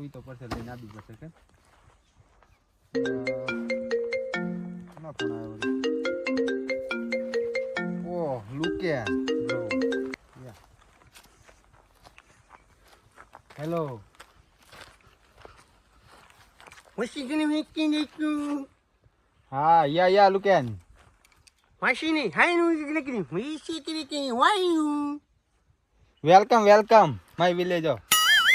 ઉપાડવી તો પડશે લઈને આવી પડશે કે ના ફોન આવ્યો લુકે હેલો હા યા યા લુકેન you're looking. We see it. Why you? Welcome welcome my વિલેજો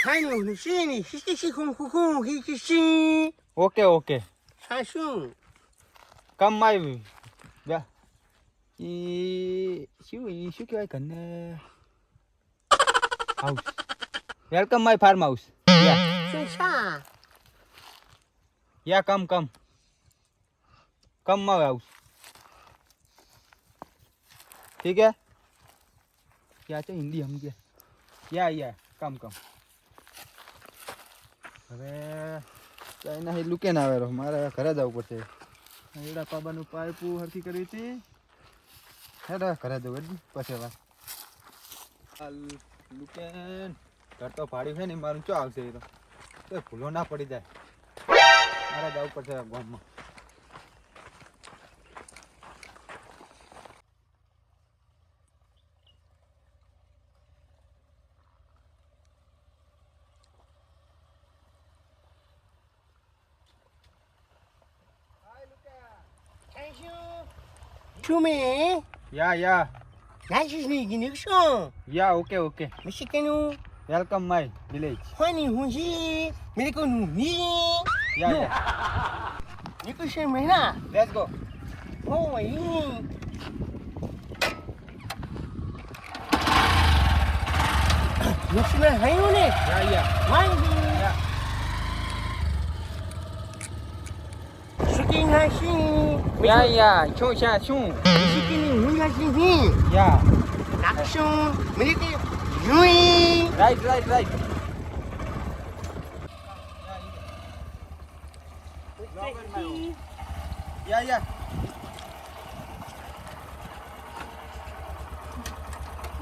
Hi, no, you see it. She's the second cuckoo. He's the sea. Okay okay Sassoon. Come my ઈ શું ઈ શું કહેવાય ઘરને house welcome my farm house yeah Sasa. Yeah come come come my house ठीक है क्या છે હિન્દી સમજ્યા યા યા કમ કમ હવે ચાઇના હેલું કે ના આવેલો. મારે ઘરે જવું પડશે. એડા પાબાનું પાઇપું હરખી કરી હતી. હેડા, ઘરે જવું પછી વાત. લુકેન. ઘર તો ભાડ્યું છે ને, મારું ચો આવશે એ તો. ભૂલો ના પડી જાય. મારે જવું પડશે ગામમાં. me. Yeah, yeah. Nice is me, Ginixon. Yeah, okay, okay. Michikanu. Welcome my village. Honey, Hunji. Mirikunu, me. Yeah, no. yeah. Nikushin, Mena. Let's go. Oh, my. Looks like hang on it. Yeah, yeah. Mind Yeah. Shooting, I see. યા યા શું છે શું Chicken, who has he? યા Action, medical, you. Right right right yeah yeah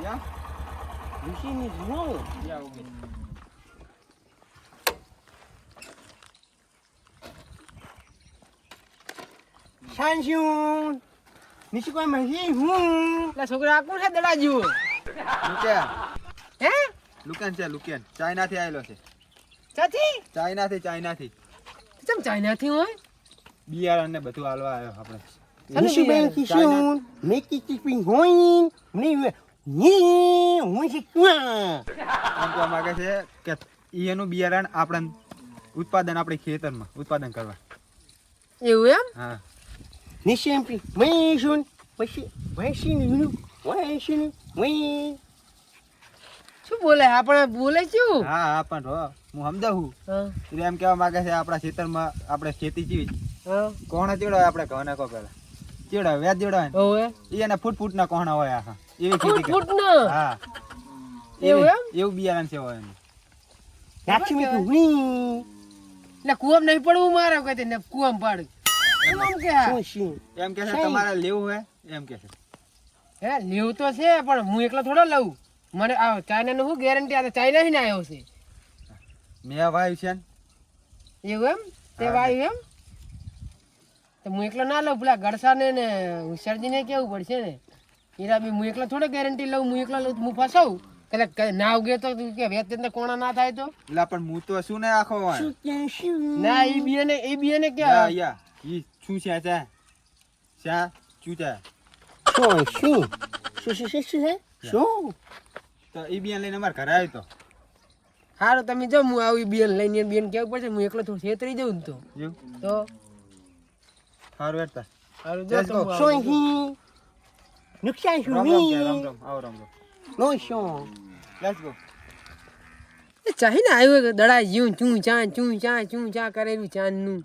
yeah Machine is wrong. Yeah okay Michigan, my he, who? એટલે છોકરા કોણ છે દડા જેવું લુકેન. હે? લુકેન છે લુકેન. ચાઇનાથી આવેલો છે. ચાચી ચાઇનાથી ચાઇનાથી. ચમ ચાઇનાથી હોય? બિયારણ ને બધું હાલવા આવ્યો આપણે. Kishun. Make it keeping going. Me, me, who's it? એમ કહેવા માંગે છે કે એનું બિયારણ આપણે ઉત્પાદન આપણે ખેતરમાં ઉત્પાદન કરવા. એવું એમ? હા. શું બોલે? આપણે બોલે શું? હા હા પણ હો હું સમજાવું. એટલે એમ કેવા માંગે છે આપણા ખેતરમાં આપણે ખેતી જીવી. કોણે ચેડો આપણે ઘઉં નાખો પેલા ચેડો વ્યાજ ચેડો ઈ એના ફૂટ ફૂટ ના કોણા હોય આખા. એવી ખેતી ફૂટ ના હા. એવું એમ? એવું બિયારણ છે હોય to win. એટલે કુવામ નહીં પડવું મારે કોઈ ને કુવામ પાડ. એમ કે. છે તમારે લેવું હે? એમ કે છે. હે લેવું તો છે પણ હું એકલો થોડો લઉં. મને આ ચાઇના નું શું ગેરંટી આ ચાઇના ને આવ્યો છે. મેં વાયુ છે. એવું એમ? તે વાયુ એમ? તો હું એકલો ના લઉં પેલા ગડસાને ને હુશિયારજીને કેવું પડશે ને? હીરા બી હું એકલો થોડો ગેરંટી લઉં હું એકલો લઉં હું ફસાવું એટલે ક- ના ઉગે તો તું કે વેચ ને કોણા ના થાય તો? એટલે પણ હું તો શું ને આખો. ના એ બી એ બિયાને કે યા યા ઈ શું છે છે શા શું. તો ઈ બિયારણ લઈને અમારે ઘરે આવ્યો તો સારું તમે જો હું આવી બેન લઈને બેન કેવું પડશે હું એકલો થોડું છેતરી જઉં તો તો હારું વેરતા હારું જો તો શું હું. નુકસાન શું હી રામ રામ આવો રામ રામ નો શું લેટ્સ ગો એ ચાહીને આવ્યો દડા જીવ ચું ચા ચું ચા ચું ચા કરેલું ચાંદનું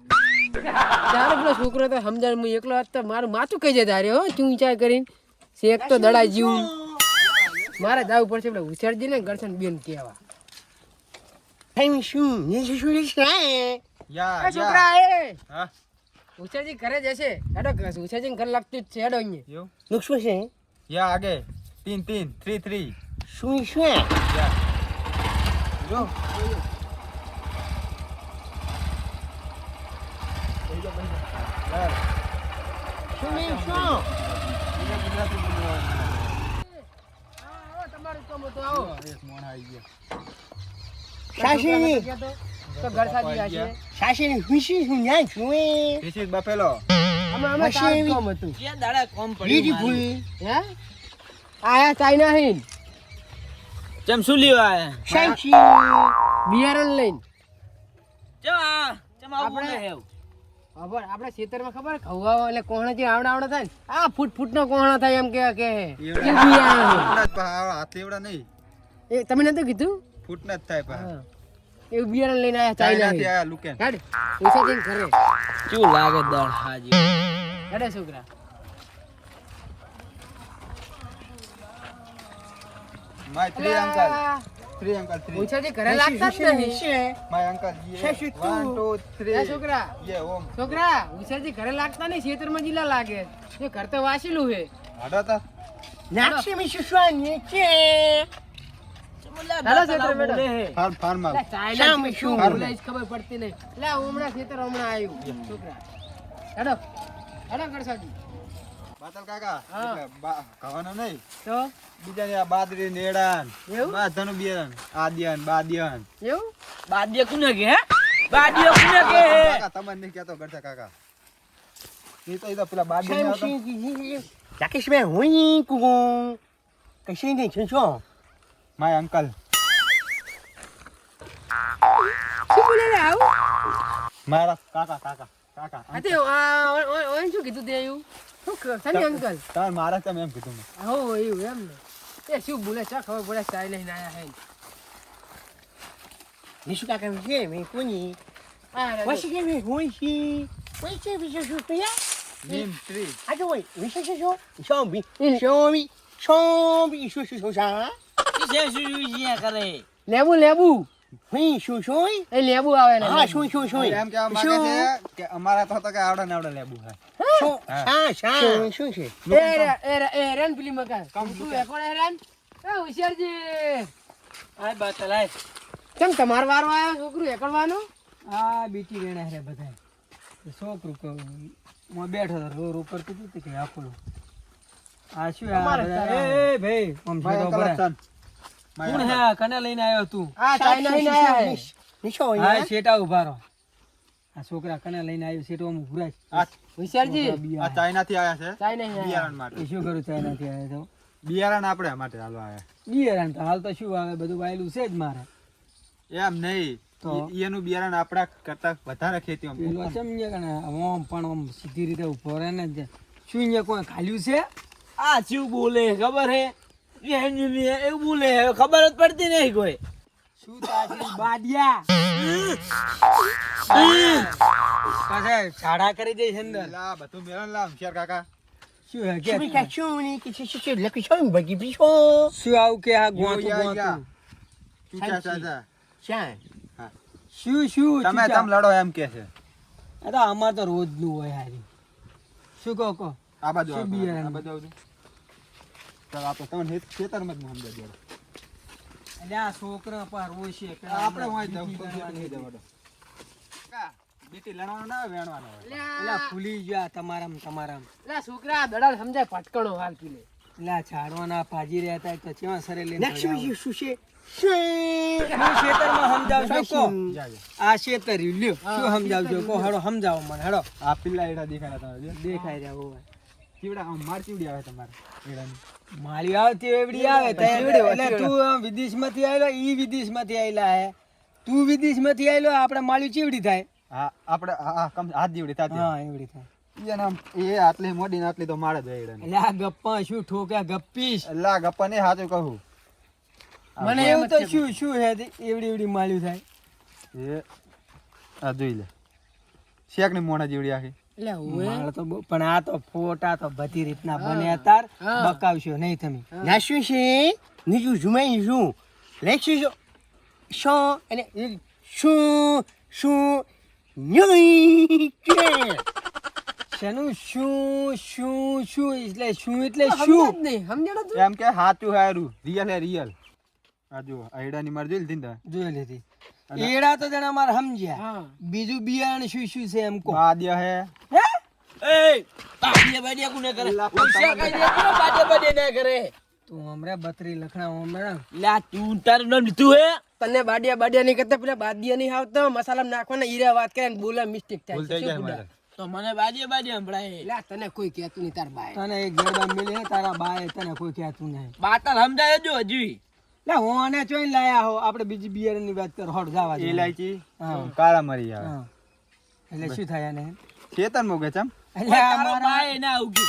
ત્યારે પેલો છોકરો તો સમજણ હું એકલો હતો તો મારું માથું કહી જાય તારે હો? ચું ચા કરીને. શેક તો દડાઈ જીવું. મારે જવું પડશે પેલા ઉછેરજી ને ગરસન બેન કહેવા. ટાઈમ શું? ને શું યા છોકરા એ હા? ઉછેરજી ઘરે જશે હેડો ઉછેરજી ઘર લાગતું જ છે. હેડો અહીંયા. નુકસાન છે? યા આગે. તીન તીન. Three three. શું શું યા. જો શું નહીં શું એને ગુજરાતી બોલવાનું. આવો, તમારું કામ હતું, આવો. જો, એક મોણ આવી ગયા. સાસી તો ઘર સાજી હશે. સાસી હુસી હું ના છું એ This is buffalo. આમાં- આમાં પછી તારું એવી- કામ હતું. બ્યુટીફુલ હે? આયા ચાઇના હિન ચમ શું લેવા આયા સાચી બિયારણ લઈને. ચમ ચમ આવું ખબર? આપણે ખેતરમાં ખબર? ખવડાવો એટલે કોહણા જે આવડા આવડા થાય ને? આ ફૂટ ફૂટ નો કોહણા થાય એમ કે કે. ફૂટના હાથ એવડા નહીં. એ તમે નતું કીધું? ફૂટના જ થાય પા. એવું બિયારણ લઈને આયા ચાઈ હિન આયા લુકેન. હેડ પૈસા જઈને ઘરે. શું લાગે દળ હાજી? હેડે છોકરા. My three uncle. Three uncle, three. પૈસા ઘરે લાગતા જ નહીં My uncle, yeah. Sashi two. One, two, three. એ છોકરા Yeah, home. છોકરા ઉછેરજી ઘરે લાગતા નહીં ખેતરમાં જીલા લાગે એ ઘર તો વાસેલું હે હાડો તા. નાક્ષી મિશું શું છે હાલો છોકરા બેટા Farm, farm માં. લે, ચાઇના શામ શું શું? બોલે જ ખબર પડતી નહીં લે હમણાં ખેતર હમણાં આવ્યું છોકરા હેડો હેડો કરસાજી બાતલ કાકા ખાવાનું નહીં. તો? બીજા બાદરી નેડાન એવું? બાધાનું બિયારણ આદિયાન બાદિયાન. એવું? બાદીએ કુને કે કુને કે? તમને નહીં કહેતો કાકા. એ તો એ તો પેલા આવતા. રાકેશ ભાઈ હું કું કશી નહીં છે છો માય અંકલ. મારા કાકા કાકા. કાકા આ તે આ ઓ- ઓ- ઓય શું કીધું તે એવું શું ક- શની અંકલ તમે મારા તમે એમ કીધું હો એવું એમ ને એ શું બોલે ચા ખબર પડે ચાઈ લઈને આયા હે નિશુ કાકા વિશે મેં કોની વસી કે મેં હોય છે હોય છે વિશે શું કયા નીમ ટ્રી આ તો હોય વિશે શું શું બી શું બી શું શું શું શું શા શું શું કરે લેબુ લેબુ હું શું શું? એ લેબુ આવે ને. હા શું શું શું? એમ કહેવા માંગે છે કે અમારા તો તો કે આવડે ને આવડે લેબુ હા? શું શા? શા શું છે? એ રે એ રે એ રેન પેલી મકાન. તું એ કોણ રેન એ હોશિયારજી. આ બાત લાય. કેમ તમાર વારો આવ્યો છોકરું એકળવાનો આ બીટી રેણા રે બધા છોકરું કહું હું બેઠો હતો રો કરતું હતું કે આપણું આ શું આ. એ ભાઈ આમ માય કોણ હે? કને લઈને આવ્યો તું? આ ચાઈ લઈને આયા હે નિશો હા શેટા ઊભા રહો. આ છોકરા કને લઈને આવ્યો શેટો આમ ઉભરાય આ હોશિયારજી આ ચાઇનાથી આયા છે? ચાઇના હે બિયારણ માટે. શું કરું ચાઇનાથી આવ્યો છો? બિયારણ આપણે માટે હાલવા આયા બિયારણ તો હાલ તો શું આવે? બધું વાયલું છે જ મારે. એમ નહીં. તો? એનું બિયારણ આપણા કરતા વધારે ખેતી પેલો સમજે કે આમ પણ આમ સીધી રીતે ઊભો રહે ને શું અહીંયા કોઈ ખાલ્યું છે? આ શું બોલે ખબર હે? એવું બોલે ખબર જ પડતી નહીં કોઈ. શું તાજી બાડિયા. પાછા કરી દે છે અંદર. લા બધું મેળન લા હોશિયાર કાકા. શું હે શું કે બી શું નહીં કે શું શું લખી બગી બી શું આવું કે આ ગોતું ગોતું. શા શું શું તમે તમ લડો એમ કે છે. આ તો અમાર તો રોજનું હોય હારી. શું કહો કહો? આ બાજુ આ બાજુ આવજો. આપણે તમને ખેતરમાં જ હું સમજાવી એટલે આ છોકરા પર રોશે કે આપણે વાંચ દઉં, બીટી પગે લણવાની નહીં જવાનું. કાકા, બીટી લણવાનો ના વેણવાનો એટલે ફૂલી ગયા તમારામ તમારામ. લે છોકરા દડા સમજાય પટકણો હાલ પીલે એટલે આ ઝાડવાના ભાજી રહ્યા હતા તો ચેવા સરે લઈને શું છે? શું જા. આ ખેતર રહ્યું લ્યો શું સમજાવજો હેડો સમજાવો મને હેડો આ પિલ્લા એડા દેખાડા દેખાય રહ્યા હોય. ચીવડા આમ માર ચીવડી આવે તમારે એડાની. મારી આવતી એવડી આવે તો એટલે તું આમ વિદેશમાંથી આવેલો ઈ વિદેશમાંથી આવેલા હે. તું વિદેશમાંથી આવેલો આપણે માળી ચીવડી થાય. હા આપણે આ- આ કમ હાથ જીવડી થાતી. હા એવડી થાય. એ આટલી મોડી ને આટલી તો મારે જ એડાની. એટલે ગપ્પા શું ઠોક્યા ગપ્પીશ લા ગપ્પા ને સાચું કહું. મને એવું તો શું શું હે એવડી એવડી માળ્યું થાય. એ આ જોઈ લે. શેકની મોણા જીવડી આખી. લે ઓએ મારે તો પણ આ તો ફોટા તો બધી રીતના બન્યા તાર. બકાવશો નહીં તમે. ના છે? નીચું ઝુમાઈ શું? લેખશું શું શું? અને શું? શું? નહીં કે? શેનું શું? શું? શું? એટલે શું એટલે શું? નહીં. એમ કે સાચું હારું. રિયલ હે રિયલ આ જો આઈડાની માર જોઈ લીધી ને જોઈ લીધી એડા તો જણા માર સમજ્યા. બીજું બિયારણ શું શું છે એમ કો આદ્ય હે. હે? એ! બાડિયા બાડિયા કોને કરે? પૈસા કઈ દે તો બાડિયા બાડિયા ના કરે? તું હમણાં બત્રી લખણા હમણાં લા તું તાર નામ લીધું હે? તને બાડિયા બાડિયા નહીં કરતા પેલા બાદિયા નહીં આવતા. મસાલા નાખવાના હીરા વાત કરે ને બોલે મિસ્ટેક થાય? તો મને બાડિયા બાડિયા સંભળાય લા તને કોઈ કહેતું નહીં તાર બાય તને એક ગરબા મિલે તારા બાય તને કોઈ કહેતું નહીં. બાતલ સમજાય જો હજી લે હું આને ચોઈન લાયા હો આપણે બીજી બિયરની વાત કર હોડ જાવા. ઇલાયચી હા. કાળા મરી આવે. એટલે શું થાય આને? ખેતર મોગે ચમ એટલે મારા બાય ના ઉગી.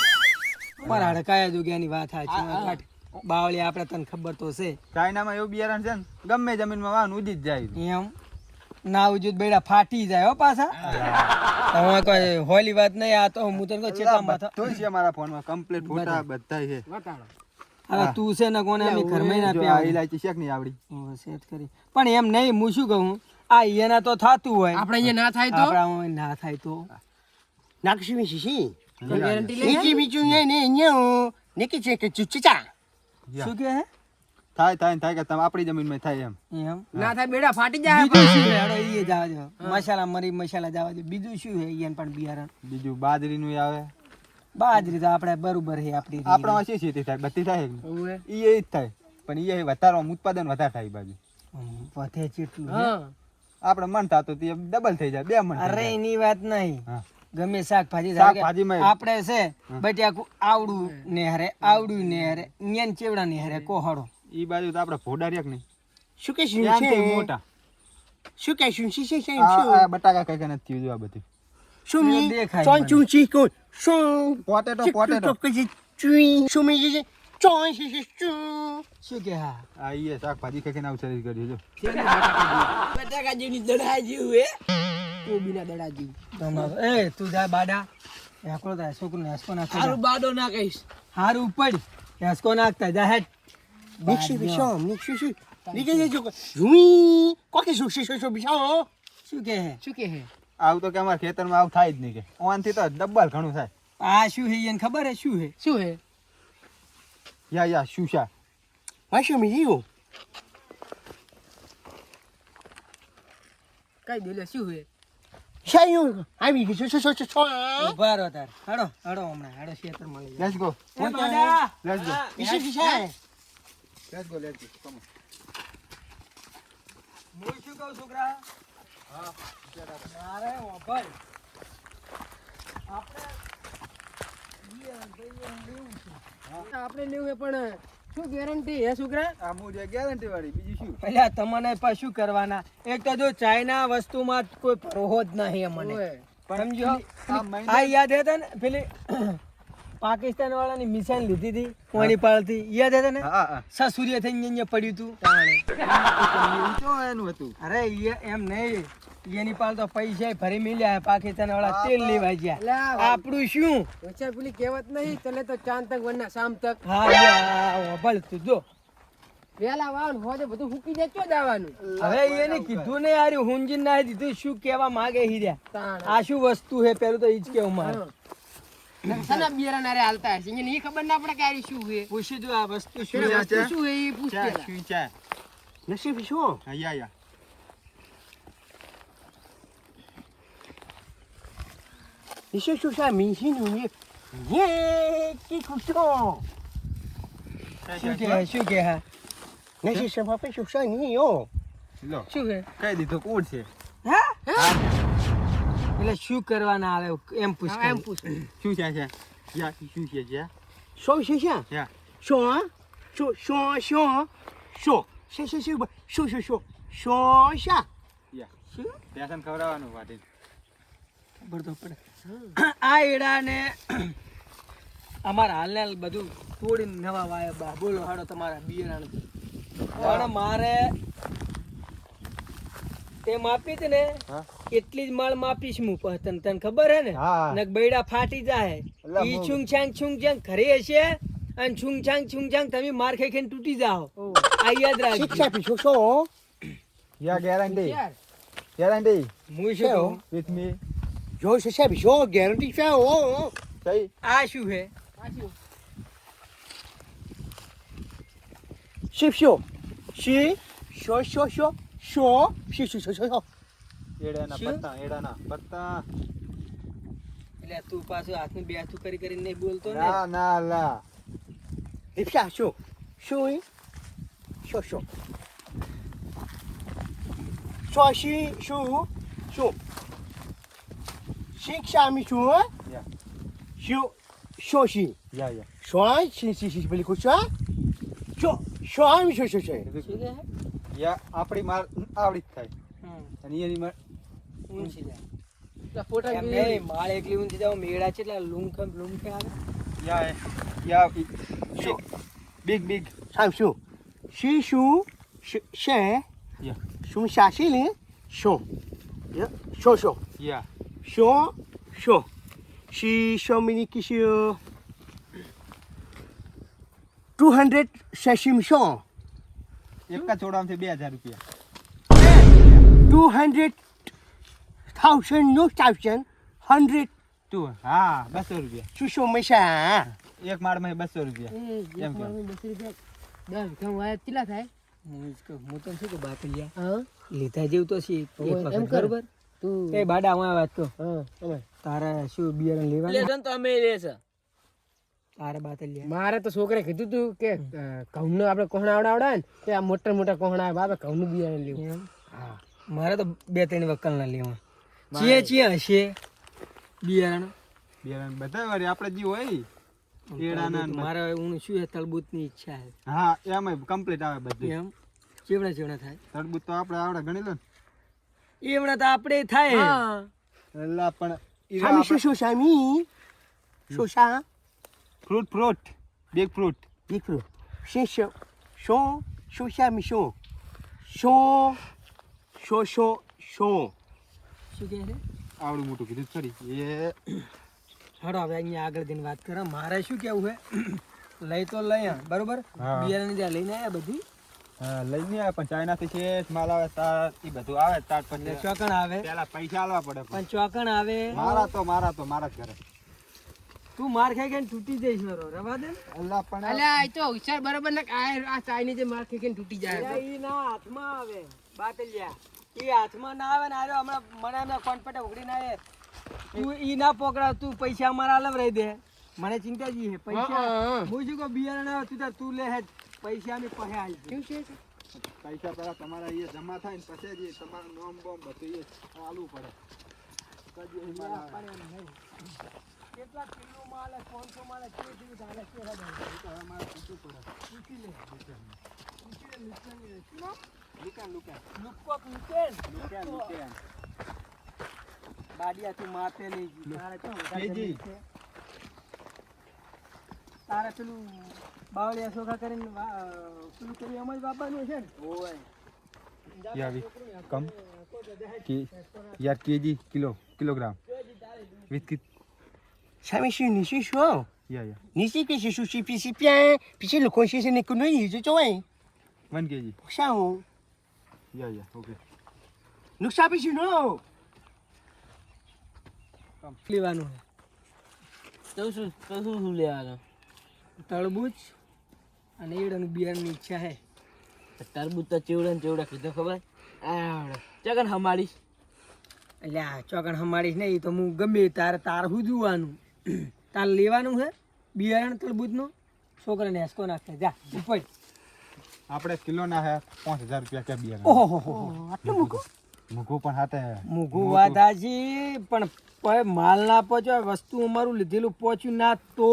મારા હડકાયા જુગ્યાની વાત આ છે. બાવળી આપણે તને ખબર તો છે. ચાઇનામાં એવું બિયારણ છે ને ગમે જમીનમાં વાન ઉજી જ જાય. એમ. ના ઉજુદ બેડા ફાટી જાય હો પાછા. હવે કોઈ હોલી વાત નહીં આ તો હું તને કહું ચેકા માથા તો છે મારા ફોનમાં કમ્પ્લીટ ફોટા બધા છે. હવે તું છે ને કોને અમે ઘરમાં ના પે આવી લાઈ શેક નહીં આવડી. સેટ કરી. પણ એમ નહીં હું શું કહું? આ એના તો થાતું હોય. આપણે અહીંયા ના થાય તો? આપણે ના થાય તો. નાખશું શીશી ગેરંટી લઈ નીચે બીજું ને ને ન્યો નીચે છે કે ચુચા શું કે હે? થાય થાય થાય કે તમે આપણી જમીનમાં થાય એમ. એમ? ના થાય બેડા ફાટી જાય બીજું શું હે હેડો ઈ જાવા દો. મસાલા મરી મસાલા જાવા દો. બીજું શું હે ઈયન પણ બિયારણ? બીજું બાજરીનું આવે. બાજરી તો આપણે બરોબર હે આપણી. આપણામાં શી ખેતી થાય? બધી થાય. ઈ એ જ થાય. પણ ઈ એ વધારે ઉત્પાદન વધારે થાય બાજુ. વધે ચેટલું આપણે મન થતું તે ડબલ થઈ જાય બે મન અરે એની વાત નહીં. ગમે શાકભાજી શાકભાજીમાં આપણે છે બટિયા આવડું ને હરે આવડું ને હરે ન્યાન ચેવડા ને હરે કોહડો ઈ બાજુ તો આપણે ભોડા રહ્યા કે નહીં? શું કે ત્યાંથી મોટા. શું કે શું શું શું આ બટાકા કઈ કઈ નથી થયું જો આ બધું. সুমি চন চুম চি কো সুম পটেটো পটেটো কিছু চুই সুমি জি চন সি সি એ તું જા બાડા એકલો થાય છોકરો ને હસકો નાખ હારું બાડો ના કહીશ હારું ઉપડ હસકો નાખતા જા હેટ મિક્ષી વિશો મિક્ષી શું લીકે જે જો ઝુમી કોકે શું શું શું વિશો કે હે શું હે આવું તો કે અમારા ખેતરમાં આવું થાય જ નહીં કે. ઓનથી તો ડબ્બલ ઘણું થાય. આ શું હે એને ખબર હે શું હે? શું હે? યા યા શું શુશા વાશો જીવો. કઈ દેલે શું હે? શાયું આવી ગયું શું શું શું શું? ઊભા રહો તાર. હડો હડો હમણાં. હડો ખેતર મળી લેટ્સ ગો લેટ્સ ગો વિશે વિશે let's go let's go come હું શું કહું છોકરા? હા મારે આપણે લેવું હે પણ શું ગેરંટી હે છોકરા? ગેરંટી વાળી બીજું શું? પેલા તમને શું કરવાના? એક તો જો ચાઇના વસ્તુમાં કોઈ ભરોહો જ નહીં મને. સમજો? આ આ યાદ હતા ને પેલી પાકિસ્તાન વાળાની મિસાઈલ લીધી હતી કોની પાળથી યાદ હતા ને હા થઈને અહીંયા પડ્યું હતું તો એનું હતું. અરે એમ નહીં. એની પાલ તો પૈસા ભરી મિલ્યા પાકિસ્તાન વાળા તેલ લેવા ગયા આપણું શું? વચ્ચે પેલી કહેવત નહીં તને તો ચાંદ તક વરના શામ તક. હા ભલ તું જો. વેલા વાવન હોજે બધું હુકી ચો જવાનું? હવે એને કીધું ને યાર હુંજી ના દીધું શું કેવા માંગે હીર્યા આ શું વસ્તુ હે પેલું તો ઈ જ કેવું મારે. ના બિયારા નારે હાલતા હશે. એને એ કે આ શું છે. પૂછી જો આ વસ્તુ શું છે શું છે એ પૂછ પેલા. છે એટલે શું કરવાના આવે એમ પૂછ એમ પૂછ. શું છે છે? યા શું છે છે? શો શીશા યા. શો શો શો શો? શો. શો શો શું શું શું શો? શો શા? યા. શું? પેશન ખવડાવવાનું વાટી ખબર તો પડે. આ એડાને અમારા હાલને હાલ બધું તોડીને નવા વાયા બા. બોલો હાડો તમારા બિયારણ પણ મારે તે માપી હતી ને કેટલી જ માળ માપીશ હું પણ તને ખબર હે ને. નક બૈડા ફાટી જાય ઈ છુંગ છાંગ છુંગ છાંગ ઘરે હશે અને છુંગ છાંગ છુંગ છાંગ તમે માર ખાઈ ખાઈને તૂટી જાઓ. આ યાદ રાખજો. પીછો છો? યા ગેરંટી. ગેરંટી. હું શું વિથ મી જો છે શો ગેરંટી છે ઓ સહી આ શું હે? શિવશો શી? શો શો શો? શો શી શો શો શો એડાના? પત્તા એડાના પત્તા એટલે તું પાછું હાથનું બે હાથું કરી કરીને નહીં બોલતો ને ના ના લા દીપશા શું શું શો શો શો શી શું શું શિક્ષામી શું યા શું શું શી યા યા શો શી શી શી પેલી ખુશ શો શો આમી શો શો શું શું? યા આપણી માર આવડી જ થાય. અને એની માર ઊંચી જાય. ફોટા માળ એકલી ઊંચી જાવ મેળા છે એટલે લૂમખમ લૂમખે આવે. યા યા શું? બિગ બિગ સાહેબ શું? શી શું? શે યા. શું શાશી ને શો. શો શું શું. યા. શો શો. શી શો મિની કિશ્યો? ટુ હંડ્રેડ શેશિમ શું. એક જ ચોડામાંથી બે હજાર રૂપિયા. Two hundred thousand no thousand hundred two હા બસો રૂપિયા. શું શું મૈસા? એક માળમાં બસો રૂપિયા. એમ કે? બસો રૂપિયા. દસ કેટલા થાય? હું તને શું કહું બાપલિયા. લીધા જેવું તો છે એક ઓય, વખત, એમ બરોબર? તું. એ બાડા હું વાત કહું. તારા શું બિયારણ લેવાનું? તો અમે લેશે તારે બાતલિયા મારે તો છોકરે કીધું તું કે ઘઉં આપણે કોહણા આવડાવડા ને કે આ મોટા મોટા કોહણા બાપે ઘઉંનું બિયારણ લેવું. એમ? મારે તો બે ત્રણ વકલ ના લેવા. ચીએ ચીએ હશે. બિયારણ. બિયારણ બધા વાળી આપણે જે હોય કેળાના મારે હું શું છે તળબૂચની ઈચ્છા છે. હા એમાં કમ્પ્લીટ આવે બધું. એમ? ચેવડા ચેવડા થાય? તળબૂત તો આપણે આવડે ગણી લો ને. એવડા તો આપણે થાય. હા પણ સામી શું શું સામી શું શા? Fruit fruit. બિગ ફ્રૂટ દીકરો શું શું? શું? શું સામી શું? શું? શો શો શો. શું કહે છે? આવડું મોટું કીધું ખરી. એ. હડો હવે અહીંયા આગળ જઈને વાત કરો. મારે શું કેવું છે? લઈ તો લઈ બરોબર? બિયારણ જ્યાં લઈને આવ્યા બધી? લઈને આવે પણ ચાઇનાથી છે માલ આવે તાર એ બધું આવે તાર પછી ચોકણ આવે. પેલા પૈસા આલવા પડે પણ. ચોકણ આવે. મારા તો મારા તો મારા જ ઘરે. તું માર ખાઈ ગઈ તૂટી જઈશ મારો રવા દે અલ્લાહ પણ અલ્યા આ તો હોશિયાર બરાબર ને આ આ જે માર ખેંચીને તૂટી જાય એ ના હાથમાં આવે. બાતલિયા એ હાથમાં ના આવે ને આરે હમણાં મને એમના પટે ઉઘડીને આવે તું ઈ ના પોકડા તું પૈસા અમારા અલગ દે. મને ચિંતા જી હે પૈસા હા, શું કહું બિયારણ આવે તું તાર તું લે હે પૈસા ની પહે આલજે શું છે પૈસા પેલા તમારા એ જમા થાય ને પછી જ તમારું નોમ બોમ બધું એ આલવું પડે. કદી આવે. કેટલા કિલો માલ પાંચસો માલ કેવી કેવી ધારે છે હવે મારે પૂછવું પડે. પૂછી લે. પૂછી લે, નુકસાન શું? લુકાન લુકાન લુક્કોક લુકેન. લુકેન લુકાન બાડિયા તું માપે નહીં જી. તારે તો કેજી. તારે પેલું બાવળિયા સોખા કરીને પેલું કરી અમારી બાપાનું છે ને? યા વી કમ. કે યાર કેજી કિલો કિલોગ્રામ. વિથ કિત સામી શું નીચી શું યા યા નીચી કે શું શું પીસી પ્યાં પીસી લોકો છે છે ને કોઈ નહીં જો જોવાય વન કેજી શું યા યા ઓકે નુકસાન પીસી નો લેવાનું તો શું તો શું શું લેવાનું તરબૂચ અને એડાનું બિયારણની ઈચ્છા હે. તરબૂચ તો ચેવડા ને ચેવડા કીધો ખબર? આવડે. ચકન હમાડીશ. એટલે આ ચોકન હમાડીશ નહીં તો હું ગમે તારે તાર શું જોવાનું. તારે લેવાનું છે બિયારણ તળબૂજનું છોકરાને હેસકો નાખે જા ઉપર આપણે કિલો ના હે પાંચ હજાર રૂપિયા કે બિયારણ. ઓહો આટલું મૂકું? મૂકું પણ હાથે. મૂકું વાત હાચી પણ માલ ના પહોંચ્યો વસ્તુ અમારું લીધેલું પહોંચ્યું ના તો.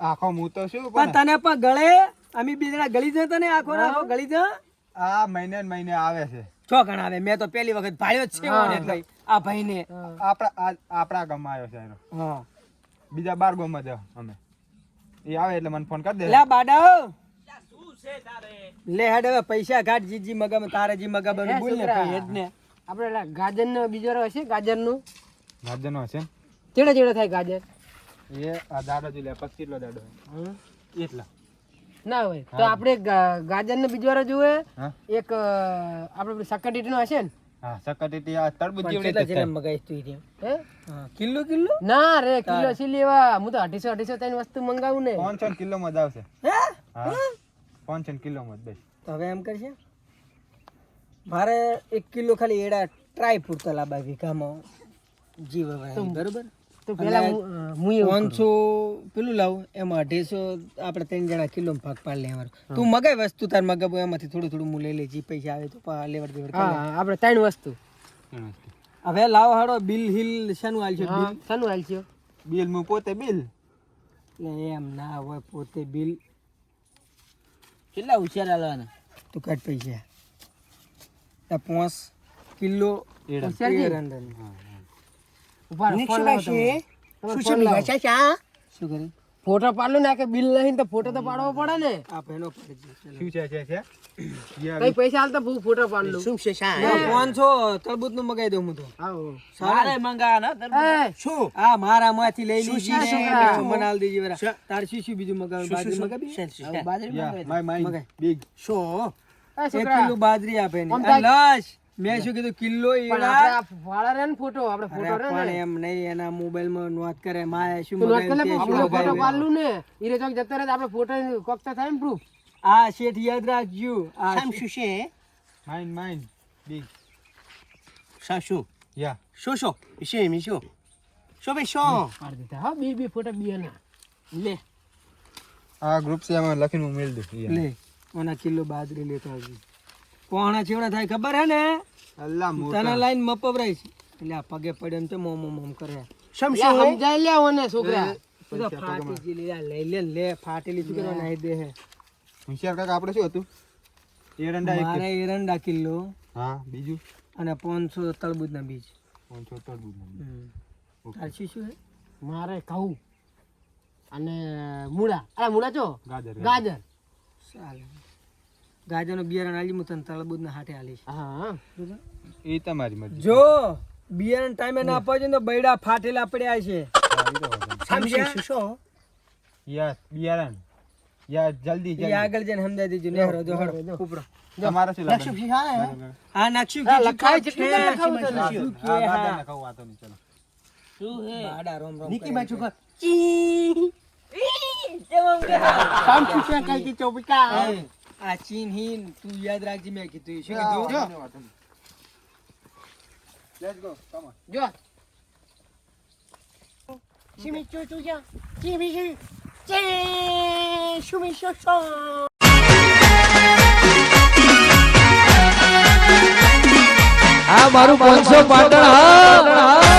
આખો હું તો શું પણ પણ તને પણ ગળે? અમે બે જણા ગળી જાય તને આખો ને આખો ગળી જા આ મહિને મહિને આવે છે. છો ગણ આવે. મેં તો પહેલી વખત ભાળ્યો જ છે આ ભાઈ ભાઈને. આપણા આપણા ગામમાં આવ્યો છે એનો હા. બીજા બાર ગામમાં જ અમે. એ આવે એટલે મને ફોન કરી દે લે બાડા. લે હેડ હવે પૈસા ઘાટ જીજી મગમ તારે જી મગમ બોલ ને કઈ ભાઈ હેડ ને આપણે ગાજર ગાજરનો બીજો રો હશે ગાજરનું? ગાજરનો છે ચેડે ચેડે થાય ગાજર? એ આ દાડો જ લે પચીસ કિલો દાડો એટલા. ના હોય. તો આપણે ગાજર નો બીજો રો જોવે એક આપણે પેલું નો હશે ને? હા આ જેવડી તું ઈ હે? કિલો કિલો ના રે કિલો સી લેવા હું તો અઢીસો અઢીસો ત્રણ વસ્તુ મંગાવું ને. પાંચસો કિલો માં જ આવશે. હે? હા. પાંચસો કિલો માં જ બસ. તો હવે એમ કરશે મારે એક કિલો ખાલી એડા ટ્રાય પૂરતા લાવવા વીઘામાં જીવ બરોબર? તો પેલા હું. પાંચસો પેલું લાવ એમાં અઢીસો આપણે ત્રણ જણા કિલો ભાગ પાડી લેવાનું. તું મગાય વસ્તુ તાર મગાવો એમાંથી થોડું થોડું હું લઈ લે જે પૈસા આવે તો લેવડ દેવડ કરી હા હા, આપણે ત્રણ વસ્તુ. હવે લાવો હાડો બિલ હિલ શાનું હાલ છે બિલ? શાનું હાલ છે? બિલ હું પોતે બિલ? એટલે એમ ના હોય પોતે બિલ. કેટલા હોશિયાર હાલવાના તું કાઢ પૈસા. પોસ પાંચ કિલો હોશિયાર ફોટો પાડલો ને કે બિલ નહીં તો ફોટો તો પાડવો પડે ને. આ પેનો શું છે છે છે? કઈ પૈસા હાલતા બહુ ફોટો પાડલો શું છે શા ચલો. પાંચસો તરબૂચનું મગાઈ દઉં હું તો. આવો. મંગા ના તરબૂચ. શું? આ મારા માંથી લઈ લઈ શું બીજું મને આલ દેજે વરા. તાર શું શું બીજું મગાવ બાજરી મગાવી? છે બાજરી મગાવી બિગ શું? એક કિલો બાજરી આપે ને. લસ મેં શું કીધું? કિલ્લો આ વાળા રે ને ફોટો આપણે ફોટો રે પણ એમ નહીં એના મોબાઈલમાં નોંધ કરે મારે શું તે ફોટો પાડલું ને ઈરે ચોક જતો રહે આપણે ફોટો કોકતા થાય ને proof. આ શેઠ યાદ રાખજો આ સામ શું છે? માઇન માઇન બી શાશુ યા શો શો? છે મી શો? શું ભાઈ શું? પાડી દીધા હા બી બી ફોટો બી ના લે. આ ગ્રુપ સે એમાં લખીને હું દે લે ઓના કિલ્લો બાજરી લેતો આવજો. પોણા ચેવડા થાય ખબર હે ને? અલ્લા તને મોટા લાઈન મપવરાય છે. એટલે આ પગે પડ્યો ને તે મોમ મોમ કરે. સમ લે, શું સમજાય લે ઓને છોકરા. તો ફાટી ગયેલી લા, લઈ લે લે ફાટેલી શું કરવા નાહી દે હે. હોશિયાર કાકા આપણે શું હતું? એરંડા એક મારે એરંડા કિલો હા બીજું? અને પાંચસો તરબૂચ ના બીજ. પાંચસો તરબૂચ તાર શું શું હે? મારે કહું અને મૂળા. અરે મૂળા ચો? ગાજર ગાજર. ચાલે ગાજરનો બિયારણ આલી હું તને તરબૂચ ના હાથે આલીશ. હા. એ તમારી મરજી. જો બિયારણ ટાઈમે ના આપવા તો બૈડા ફાટેલા પડ્યા છે. હા, ઈ તો વાંધો નહીં. સામ શું શું? યા બિયારણ. યાર જલ્દી જલ્દી. આગળ જઈને સમજાઈ દેજો ને હરો જો હરો ઉપડો. તમારે શું શું લાગે હા આ નાખ્યું કે લખાય છે? જેટલું લખાવું તને. શું હા હા? ગાજરને કહું વાતો નહીં ચલો. શું હે? બાડા રોમ રોમ નિકી કરે બાજુ છે. પર સામ શું છે કઈ કી. ચોપિકા આ ચીન હિન તું યાદ રાખજે મેં કીધું શું કીધું? લેટ્સ ગો કમ ઓન જો. ચીમી ચો ચો જા ચીમી ચી ચી શુમી શો શો આ મારું પાંચસો પાટણ હા